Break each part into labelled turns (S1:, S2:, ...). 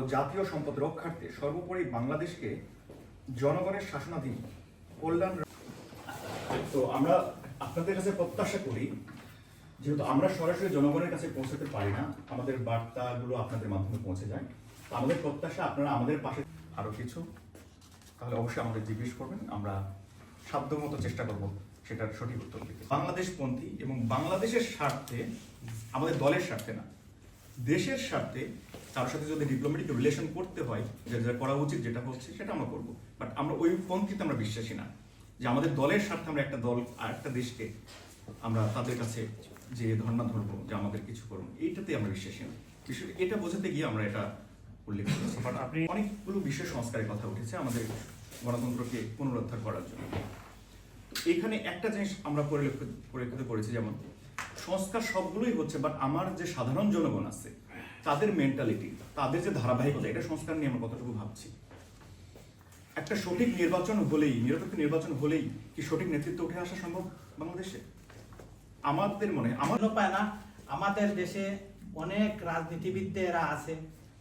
S1: ও জাতীয় সম্পদ রক্ষার্থে সর্বোপরি বাংলাদেশকে জনগণের শাসনাধীন কল্যাণ তো আমরা আপনাদের কাছে প্রত্যাশা করি যেহেতু আমরা সরাসরি জনগণের কাছে পৌঁছাতে পারি না আমাদের বার্তাগুলো আপনাদের মাধ্যমে পৌঁছে যায়। তো আমাদের প্রত্যাশা আপনারা আমাদের পাশে আরও কিছু? তাহলে অবশ্যই আমাদের জিজ্ঞেস করবেন আমরা সাধ্যমতো চেষ্টা করব সেটার সঠিক উত্তর দিতে। বাংলাদেশপন্থী এবং বাংলাদেশের স্বার্থে আমাদের দলের স্বার্থে না। দেশের স্বার্থে তার সাথে যদি ডিপ্লোম্যাটিক রিলেশন করতে হয় যে যা করা উচিত যেটা হচ্ছে সেটা আমরা করব। বাট আমরা ওই পন্থীতে আমরা বিশ্বাসী না। যে আমাদের দলের স্বার্থে আমরা একটা দল আর একটা দেশকে আমরা তাদের কাছে যে ধর্ণা ধরবো যে আমাদের কিছু করুন এইটাতে আমরা বিশ্বাসী না। বিশেষ এটা বোঝাতে গিয়ে আমরা এটা উল্লেখ করেছি। বাট আপনি অনেকগুলো বিষয় সংস্কারের কথা উঠেছে আমাদের গণতন্ত্রকে পুনরুদ্ধার করার জন্য। এখানে একটা জিনিস আমরা পরিলক্ষিত পরিলক্ষিত করেছি যেমন সংস্কার সবগুলোই হচ্ছে বাট আমার যে সাধারণ জনগণ আছে, তাদের মেন্টালিটি তাদের যে ধারাবাহিকতা, এটা সংস্কার নিয়ে আমরা কতটুকু ভাবছি? একটা সঠিক নির্বাচন হলেই, নিরপেক্ষ নির্বাচন হলেই কি সঠিক নেতৃত্ব উঠে আসা সম্ভব বাংলাদেশে? আমাদের মনে, আমার
S2: পায় না। আমাদের দেশে অনেক রাজনীতিবিদরা আছে।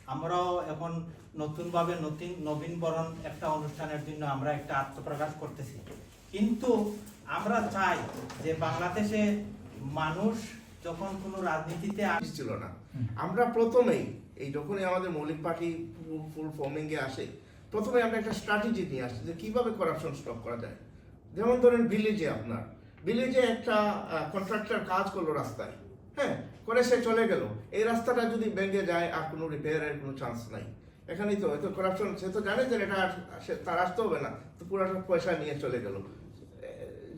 S2: আমরাও এখন নতুনভাবে নতুন, নবীনবরণ একটা অনুষ্ঠানের জন্য আমরা একটা আত্মপ্রকাশ করতেছি। কিন্তু আমরা চাই যে বাংলাদেশে মানুষ যখন কোনো রাজনীতিতে
S3: আসছিল না। আমরা প্রথমেই, এই যখনই আমাদের মৌলিক পার্টি ফুল ফর্মিং এ আসে প্রথমে আমরা একটা স্ট্র্যাটেজি নিয়ে আসছি যে কীভাবে করাপশন স্টপ করা যায়। যেমন ধরেন ভিলেজে আপনার ভিলেজে একটা কন্ট্রাক্টর কাজ করল রাস্তায় হ্যাঁ? করে সে চলে গেল। এই রাস্তাটা যদি ভেঙে যায়, আর কোনো রিপেয়ারের কোনো চান্স নাই। এখানেই তো হয়তো করাপশন সে তো জানে যে এটা তার আসতে হবে না। তো পুরাটা পয়সা নিয়ে চলে গেল।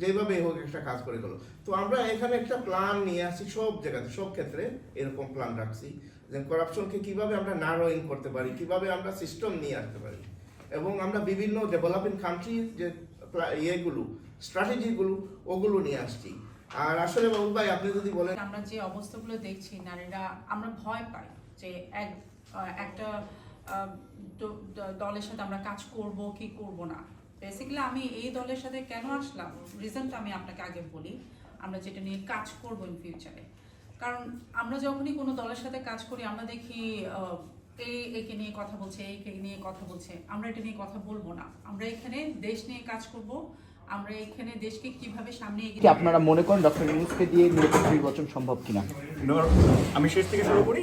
S3: যেভাবে হোক একটা কাজ করে গেল। তো আমরা এখানে একটা প্ল্যান নিয়ে আসি সব জায়গাতে, সব ক্ষেত্রে এরকম প্ল্যান রাখছি যে করাপশনকে কীভাবে আমরা নারোইং করতে পারি, কীভাবে আমরা সিস্টেম নিয়ে আসতে পারি এবং আমরা বিভিন্ন ডেভেলপিং কান্ট্রি যে ইয়েগুলো স্ট্র্যাটেজিগুলো ওগুলো নিয়ে আসছি। আর আসলে বাবু ভাই, আপনি যদি বলেন
S4: আমরা যে অবস্থাগুলো দেখছি, নারীরা আমরা ভয় পাই যে এক একটা দলের সাথে আমরা কাজ করব কি করব না। বেসিক্যালি আমি এই দলের সাথে কেন আসলাম? রিজনটা আমি আপনাকে আগে বলি। আমরা যেটা নিয়ে কাজ করব ইন ফিউচারে কারণ আমরা যখনই কোনো দলের সাথে কাজ করি আমরা দেখি এই একে নিয়ে কথা বলছে এই একে নিয়ে কথা বলছে। আমরা এটা নিয়ে কথা বলব না। আমরা এখানে দেশ নিয়ে কাজ করব। আমরা এখানে দেশকে কীভাবে সামনে এগিয়ে
S5: আপনারা মনে করেন ডক্টর ইউনুসকে দিয়ে নির্বাচন সম্ভব কিনা?
S1: আমি শেষ থেকে শুরু করি।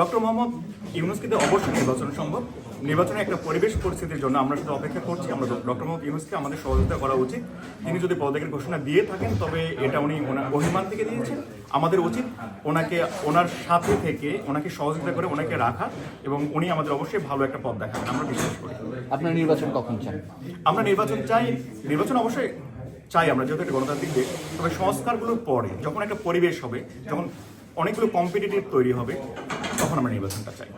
S1: ডক্টর মোহাম্মদ ইউনুস কিন্তু অবশ্যই নির্বাচন সম্ভব। নির্বাচনে একটা পরিবেশ পরিস্থিতির জন্য আমরা শুধু অপেক্ষা করছি আমরা ডক্টর মোহাম্মদ ইউনুসকে আমাদের সহযোগিতা করা উচিত। তিনি যদি পদত্যাগের ঘোষণা দিয়ে থাকেন তবে এটা উনি ওনার অভিমান থেকে দিয়েছেন। আমাদের উচিত ওনাকে ওনার সাথে থেকে ওনাকে সহযোগিতা করে ওনাকে রাখা এবং উনি আমাদের অবশ্যই ভালো একটা পথ দেখাবেন আমরা বিশ্বাস করি।
S5: আপনার নির্বাচন কখন চান?
S1: আমরা নির্বাচন চাই নির্বাচন অবশ্যই চাই আমরা যেহেতু একটা গণতান্ত্রিক দেশ। তবে সংস্কারগুলোর পরে যখন একটা পরিবেশ হবে যখন অনেকগুলো কম্পিটিটিভ তৈরি হবে তখন আমরা নির্বাচনটা চাই।